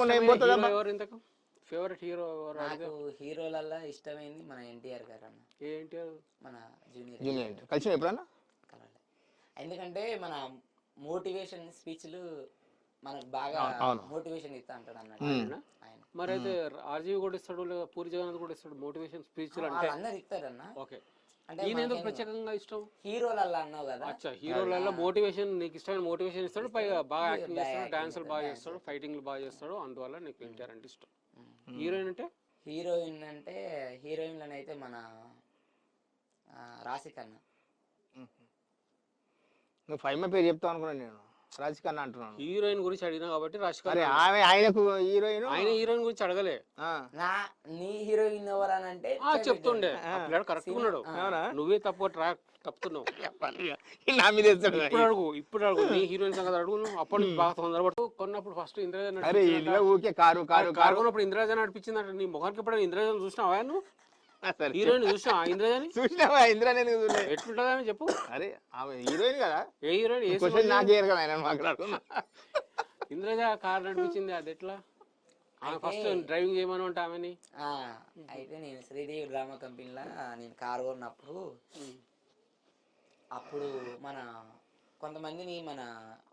ఏం ఎవరు ఇంతకు? ఫేవరెట్ హీరో నాకు హీరోలల్లా ఇష్టమైంది మన ఎన్టీఆర్ గారు అన్న. ఏంటి మన జూనియర్ జూనియర్ కలిసి ఎప్పుడన్నా? కలవలే. ఎందుకంటే మన మోటివేషన్ స్పీచ్లు మనకు బాగా. మోటివేషన్ ఇస్తా అంటాడు అన్నట్టు ఆయన. మరి అయితే ఆర్జీవి కూడా ఇస్తాడు లేదా పూరి జగన్నాథ్ కూడా ఇస్తాడు మోటివేషన్ స్పీచ్ అంటే? వాళ్ళందరూ ఇస్తారన్న. ఓకే. ఈయన ఎందుకు ప్రత్యేకంగా ఇష్టం? హీరోలల్లా అన్నావు కదా. అచ్చా హీరోలలో మోటివేషన్ నీకు ఇష్టమైన మోటివేషన్ ఇస్తాడు పైగా బాగా యాక్టింగ్ చేస్తాడు డాన్సులు బాగా చేస్తాడు ఫైటింగ్లు బాగా చేస్తాడు అందువల్ల నీకు ఎన్టీఆర్ అంటే ఇష్టం హీరోయిన్ అంటే? హీరోయిన్ అంటే హీరోయిన్లను అయితే మన ఆ, రాశికన్న నువ్వు ఫైవ్ పేరు చెప్తావు అనుకున్నాను నేను. రాజకీయ అంటున్నాను. హీరోయిన్ గురించి అడిగినా కాబట్టి అరే ఆమె ఆయనకు హీరోయిన్? ఆయన హీరోయిన్ గురించి అడగలే. నా నీ హీరోయిన్ ఎవరనంటే ఆ చెప్తుండే. ఆ. పిల్లాడు కరెక్ట్ ఉన్నాడు. నువ్వే తప్పు ట్రా తప్పుతున్నావు. నా మీద వేస్తాడు ఇప్పుడు అడుగు ఇప్పుడు అడుగు. నీ హీరోయిన్ సంగతి అడుగు నువ్వు. అప్పటి నుంచి బాగా తొందరపడు కొన్నప్పుడు ఫస్ట్ ఇంద్రజ అరే ఊకే కారు కారు కారు కొన్నప్పుడు ఇంద్రజ నడిపించిందంట. నీ ముఖానికి ఎప్పుడైనా ఇంద్రజ చూసినావా నువ్వు? హీరోయిన్ చూసినావా? ఇంద్రజని చూసినావా? ఇంద్రా నేను చూడలే? ఎట్లుంటుందని చెప్పు. అరే ఆమె హీరోయిన్ కదా. ఏ హీరోయిన్? ఏ క్వశ్చన్ నాకే కదా ఆయన మాట్లాడుకున్నా ఇంద్రజ కార్ నడిపించింది అది ఎట్లా? ఫస్ట్ డ్రైవింగ్ చేయమని అంటే ఆమెని? ఆ, అయితే నేను శ్రీదేవి డ్రామా కంపెనీలో నేను కారు కొన్నప్పుడు అప్పుడు మన కొంతమందిని మన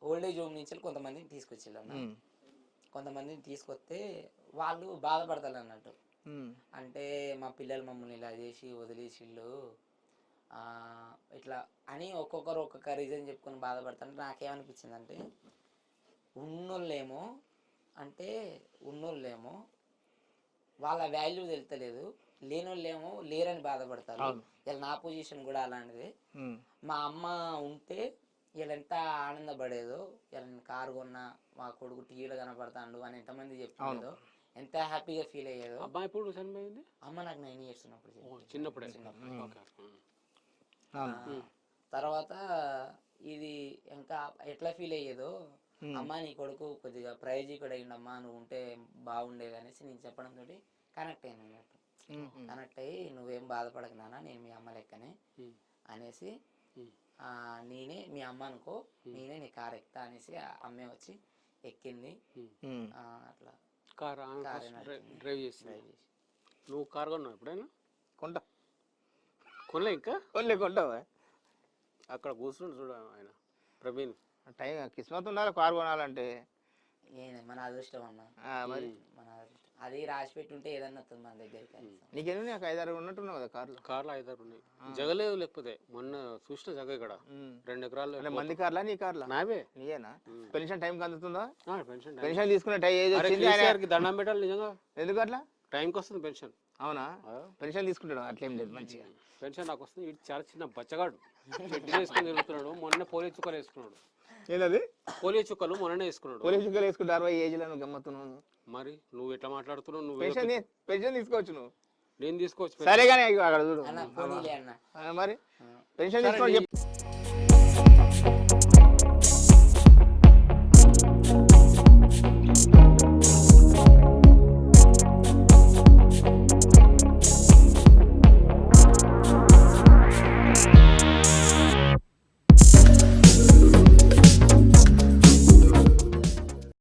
ఓల్డేజ్ హోమ్ నుంచి కొంతమందిని తీసుకొచ్చిల్లు అన్న. కొంతమందిని తీసుకొస్తే వాళ్ళు బాధపడతారు అన్నట్టు. అంటే మా పిల్లలు మమ్మల్ని ఇలా చేసి వదిలేసిళ్ళు. ఆ, ఇట్లా అని ఒక్కొక్కరు ఒక్కొక్క రీజన్ చెప్పుకొని బాధపడతారు నాకేమనిపించింది అంటే ఉన్నోళ్ళేమో అంటే ఉన్నోళ్ళేమో వాళ్ళ వాల్యూ తెలుతలేదు లేనోళ్ళేమో లేరని బాధపడతారు. ఇలా నా పొజిషన్ కూడా అలాంటిది. మా అమ్మ ఉంటే వీళ్ళు ఎంత ఆనందపడేదో నేను కారు కొన్నా మా కొడుకు టీవీలో కనపడతాడు అని ఎంతమంది చెప్తుండేదో ఎంత హ్యాపీగా ఫీల్ అయ్యేదో అబ్బాయి ఇప్పుడు చనిపోయింది? అమ్మ నాకు నైన్ ఇయర్స్ ఉన్నప్పుడు ఓ. చిన్నప్పుడే. ఓకే. తర్వాత ఇది ఇంకా ఎట్లా ఫీల్ అయ్యేదో అమ్మ నీ కొడుకు కొద్దిగా ప్రయోజకుడు అయ్యిండమ్మా నువ్వు ఉంటే బాగుండేది అనేసి నేను చెప్పడం తోటి కనెక్ట్ అయ్యాను అన్నట్టు. కనెక్ట్ అయ్యి నువ్వేం బాధపడకు నాన్న నేను మీ అమ్మ లెక్కనే. అనేసి. ఆ, నేనే మీ అమ్మ అనుకో నేనే నీ కార్ ఎక్కుతా అనేసి ఆ అమ్మే వచ్చి ఎక్కింది. ఆ, అట్లా. కార్ డ్రైవ్ చేసింది. డ్రైవ్ చేసి నువ్వు కార్ కొన్నావు ఎప్పుడైనా? కొంట కొనలే ఇంకా? కొనలే కొంటావా అక్కడ కూర్చుండు చూడు ఆయన ప్రవీణ్. టైం కిస్మత్ ఉండాలి కారు కొనాలంటే? మన అదృష్టం అన్న. ఆ, మరి. మన అదృష్టం. అది రాసి పెట్టుంటే ఏదన్నా వస్తుంది మన దగ్గరికి కనీసం. నీకెన్ని నాకు ఐదారు ఉన్నట్టున్నావు కదా కార్లు? కార్లు ఐదారు ఉన్నాయి జగలేదు లేకపోతే మొన్న చూసిన జగ ఇక్కడ. రెండు ఎకరాలు అంటే మంది కార్లా నీ కార్లా? నావే. నీయేనా? పెన్షన్ టైంకి అందుతుందా? ఆ, పెన్షన్ టైం. పెన్షన్ తీసుకునే టైం ఏజ్ వచ్చింది దండం పెట్టాలి నిజంగా. ఎందుకు అట్లా? టైంకి వస్తుంది పెన్షన్. అవునా. పెన్షన్ తీసుకుంటాడు అట్లేం లేదు మంచిగా. పెన్షన్ నాకు వస్తుంది. చాలా చిన్న బచ్చగాడు. తిరుగుతున్నాడు. మొన్న చుక్కలు వేసుకున్నాడు. ఏంటది? పోలియో చుక్కలు మొన్ననే వేసుకున్నాడు. పోలీసు చుక్కలు వేసుకుంటే అరవై ఏజ్లో నువ్వు గమ్మత్తున్నావు మరి నువ్వు ఎట్లా మాట్లాడుతున్నావు? నువ్వు పెన్షన్ పెన్షన్ తీసుకోవచ్చు నువ్వు. నేను తీసుకోవచ్చు సరే కానీ అక్కడ చూడు. మరి పెన్షన్ తీసుకోవాలి చెప్పు.